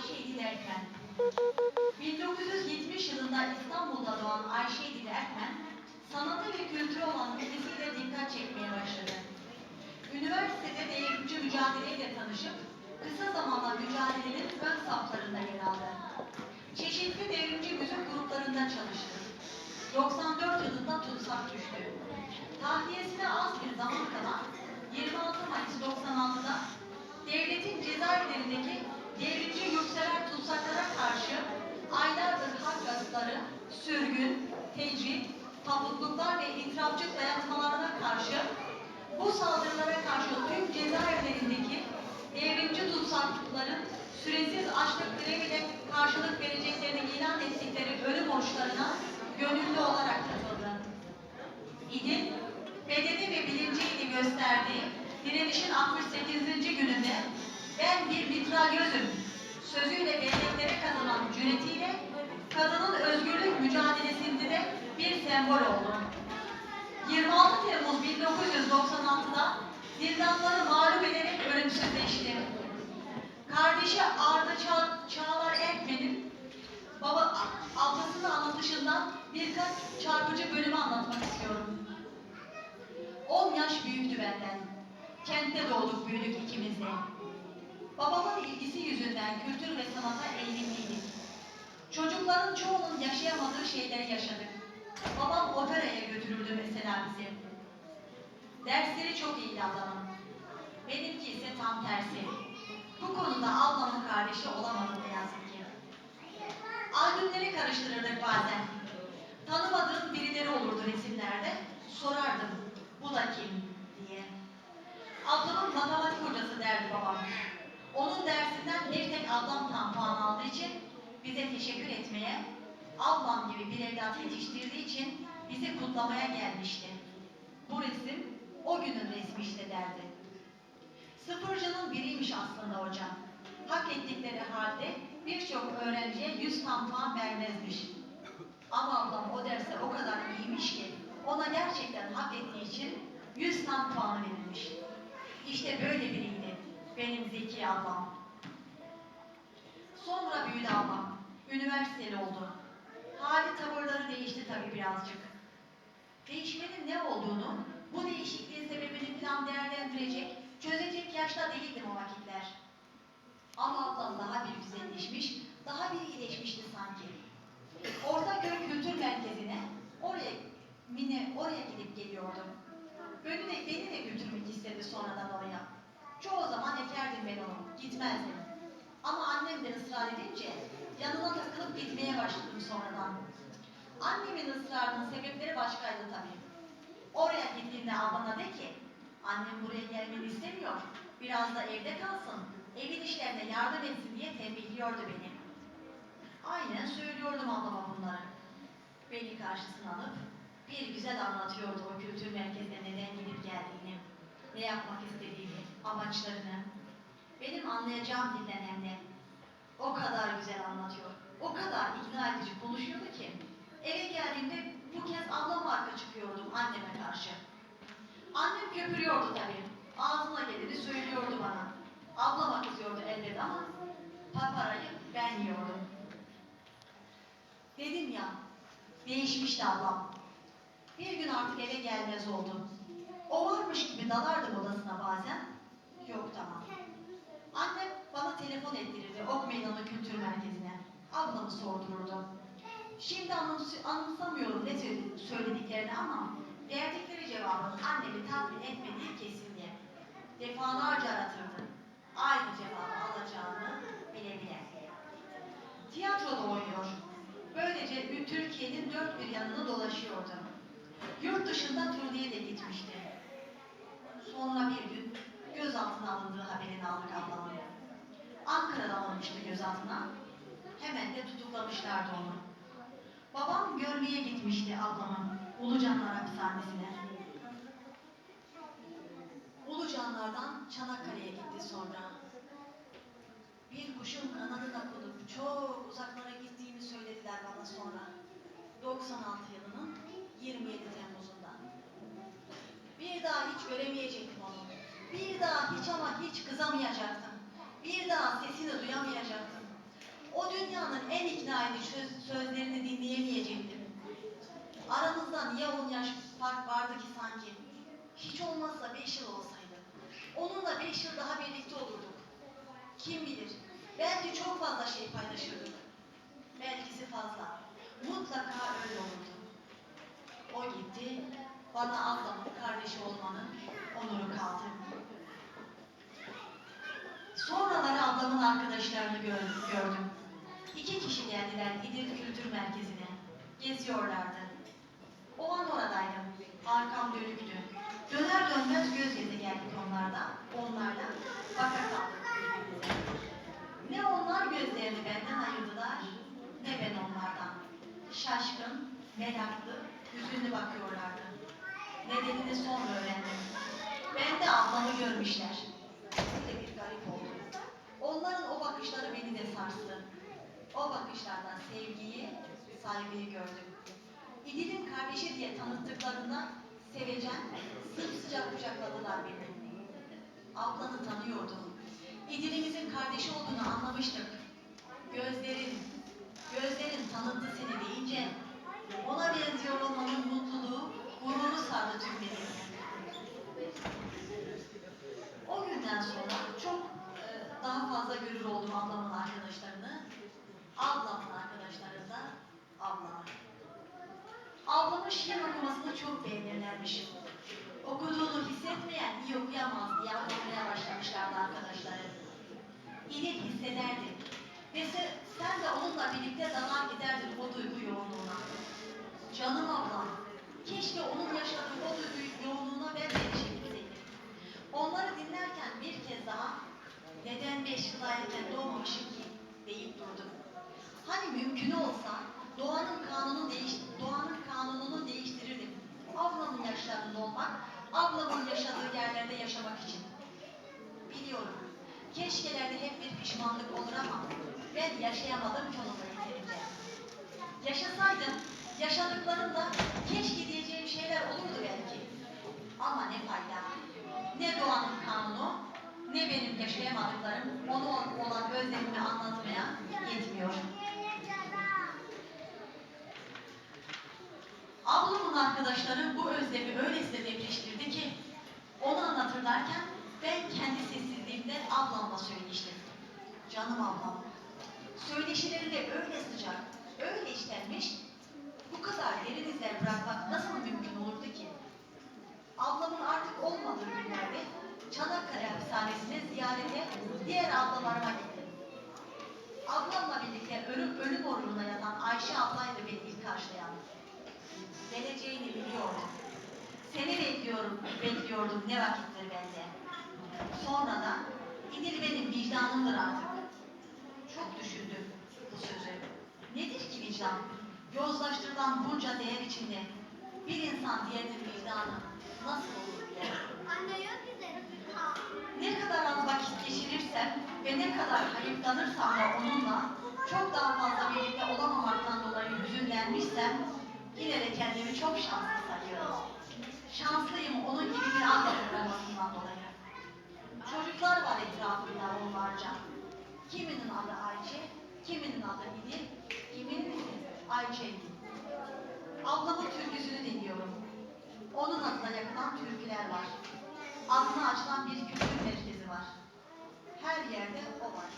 Ayşe İdil Erkmen 1970 yılında İstanbul'da doğan Ayşe İdil Erkmen, sanatı ve kültürü olan ilgisiyle dikkat çekmeye başladı. Üniversitede devrimci mücadeleyle tanışıp, kısa zamanda mücadelenin ön saflarında yer aldı. Çeşitli devrimci müzik gruplarında çalıştı. 94 yılında tutsak düştü. Tahliyesine az bir zaman kala 26 Mayıs 96'da devletin cezaevlerindeki devrimci yurtsever tutsaklara karşı aylardır hak gasıtları, sürgün, tecrit, tabutluklar ve itirafçı dayatmalarına karşı bu saldırılara karşı tüm cezaevlerindeki devrimci tutsaklıkların süresiz açlık greviyle karşılık vereceklerini ilan ettikleri ölüm oruçlarına gönüllü olarak katıldı. İdil, bedeni ve bilinciyle gösterdiği direnişin 68. gününde ben bir mitralyözüm sözüyle belleklere kazanan cüretiyle kadının özgürlük mücadelesinde de bir sembol oldu. 26 Temmuz 1996'da zindanları mağlup ederek ölümsüzleşti. Kardeşi Arda Ça Çağlar Erkmen'in baba ablasının anlatışından birkaç çarpıcı bölümü anlatmak istiyorum. 10 yaş büyüktü benden. Kentte doğduk büyüdük ikimiz de. Babamın ilgisi yüzünden kültür ve sanata eğilimliydik. Çocukların çoğunun yaşayamadığı şeyleri yaşadık. Babam operaya götürürdü mesela bizi. Dersleri çok iyiydi ablamın. Benimki ise tam tersi. Bu konuda ablamın kardeşi olamadım ne yazık ki. Albümleri karıştırırdık bazen. Tanımadığım birileri olurdu resimlerde. Sorardım, bu da kim diye. Ablamın matematik hocası derdi babam. Onun dersinden bir tek ablam tam puan aldığı için bize teşekkür etmeye, ablam gibi bir evlat yetiştirdiği için bizi kutlamaya gelmişti. Bu resim o günün resmi işte derdi. Sıfırcının biriymiş aslında hocam. Hak ettikleri halde birçok öğrenciye 100 tam puan vermezmiş. Ama ablam o derste o kadar iyiymiş ki ona gerçekten hak ettiği için 100 tam puan verilmiş. İşte böyle biriydi benim Zeki ablam. Sonra büyüdü ablam. Üniversiteli oldu. Hali tavırları değişti tabii birazcık. Değişmenin ne olduğunu, bu değişikliğin sebebini falan değerlendirecek, çözecek yaşta değildim o vakitler. Ama ablam daha bir güzelleşmiş, daha bir iyileşmişti sanki. Ortaköy Kültür Merkezi'ne, oraya, Mine oraya gidip geliyordum. Beni de, beni de götürmek istedi sonradan oraya. Çoğu zaman ekerdim ben onu, gitmezdim. Ama annem de ısrar edince yanına takılıp gitmeye başladım sonradan. Annemin ısrarının sebepleri başkaydı tabii. Oraya gittiğinde ablana de ki, annem buraya gelmeni istemiyor, biraz da evde kalsın, evin işlerine yardım etsin diye tembihliyordu beni. Aynen söylüyordum ablama bunları. Beni karşısına alıp bir güzel anlatıyordu o kültür merkezine neden gidip geldiğini, ne yapmak istediğini, amaçlarını. Benim anlayacağım dilden hem. O kadar güzel anlatıyor, o kadar ikna edici konuşuyordu ki. Eve geldiğimde bu kez ablam arka çıkıyordum anneme karşı. Annem köpürüyordu tabii. Ağzına geleni söylüyordu bana. Ablama kızıyordu elbette ama paparayı ben yiyordum. Dedim ya, değişmişti ablam. Bir gün artık eve gelmez oldu. O varmış gibi dalardım odasına bazen. Yok tamam. Annem bana telefon ettirirdi Ok Meydanı Kültür Merkezi'ne. Ablamı sordururdu. Şimdi anımsamıyorum ne söyle- söylediklerini ama verdikleri cevabın annemi tatmin etmediği kesin diye. Defalarca aratırdı. Aynı cevabı alacağını bile bile. Tiyatroda oynuyor. Böylece Türkiye'nin dört bir yanını dolaşıyordu. Yurt dışında turdiye de gitmişti. Sonra bir gün gözaltına alındığı haberini aldık ablamın. Ankara'da alınmıştı gözaltına. Hemen de tutuklamışlardı onu. Babam görmeye gitmişti ablamın Ulucanlar hapishanesine. Ulucanlardan Çanakkale'ye gitti sonra. Bir kuşun kanadına konup çok uzaklara gittiğini söylediler bana sonra. 96 yılının 27 Temmuz'unda. Bir daha hiç göremeyecektim onu. Bir daha hiç ama hiç kızamayacaktım. Bir daha sesini duyamayacaktım. dünyanın en ikna edici söz- sözlerini dinleyemeyecektim. Aramızda niye on yaş fark vardı ki sanki? Hiç olmazsa beş yıl olsaydı. Onunla beş yıl daha birlikte olurduk. Kim bilir, belki çok fazla şey paylaşırdık. Belkisi fazla. Mutlaka öyle olurdu. O gitti, bana ablamın kardeşi olmanın onuru kaldı. Sonraları ablamın arkadaşlarını gör- gördüm. İki kişi geldiler İdil Kültür Merkezi'ne. Geziyorlardı. O an oradaydım. Arkam dönüktü. Döner dönmez göz göze geldik onlardan. Onlardan baka. Ne onlar gözlerini benden ayırdılar, ne ben onlardan. Şaşkın, meraklı, hüzünlü bakıyorlardı. Nedenini sonra öğrendim. Ben de ablamı görmüşler. Böyle bir garip oldu. Onların o bakışları sarstı. O bakışlardan sevgiyi, saygıyı gördüm. İdil'in kardeşi diye tanıttıklarında sevecen, sımsıcak kucakladılar beni. Ablanı tanıyordum. İdil'imizin kardeşi olduğunu anlamıştık. Gözlerin, gözlerin tanıttı seni deyince ona benziyor olmanın mutluluğu, gururu sardı tüm beni. O günden sonra çok e, daha fazla görür oldum ablamın arkadaşlarını. Ablamın arkadaşları da ablamı. Ablamın şiir okumasını çok beğenirlermiş. Okuduğunu hissetmeyen iyi okuyamaz diye anlamaya başlamışlardı arkadaşları. İyi hissederdi. Ve se- sen de onunla birlikte dalar giderdin o duygu ablamın yaşadığı yerlerde yaşamak için. Biliyorum. Keşkelerde hep bir pişmanlık olur ama ben yaşayamadım ki onunla. Yaşasaydım, yaşadıklarımda keşke diyeceğim şeyler olurdu belki. Ama ne fayda. Ne doğanın kanunu, ne benim yaşayamadıklarım onu olan özlemimi anlatmaya yetmiyor. Ablamın arkadaşları bu özlemi öylesine depreştirdi ki onu anlatırlarken ben kendi sessizliğimde ablamla söyleştim. Canım ablam. Söyleşileri de öyle sıcak, öyle işlenmiş, bu kadar derin izler bırakmak nasıl mümkün olurdu ki? Ablamın artık olmadığı günlerde Çanakkale hapishanesine ziyarete diğer ablalarıma gittim. Ablamla birlikte ölüm, ölüm orucuna yatan Ayşe ablaydı beni ilk karşılayan. Geleceğini biliyordum. Seni bekliyorum, bekliyordum ne vakittir bende. Sonra da İdil benim vicdanımdır artık. Çok düşündüm bu sözü. Nedir ki vicdan? Yozlaştırılan bunca değer içinde bir insan diğerinin vicdanı nasıl olur diye. Anne yok güzel. Ne kadar az vakit geçirirsem ve ne kadar hayıflanırsam da onunla çok daha fazla birlikte olamamaktan dolayı hüzünlenmişsem yine de kendimi çok şanslı sayıyorum. Şanslıyım onun gibi bir annemin olmasından dolayı. Çocuklar var etrafında onlarca. Kiminin adı Ayşe, kiminin adı İdil, kiminin Ayçe İdil. Ablamın türküsünü dinliyorum. Onun adına yapılan türküler var. Adına açılan bir kültür merkezi var. Her yerde o var.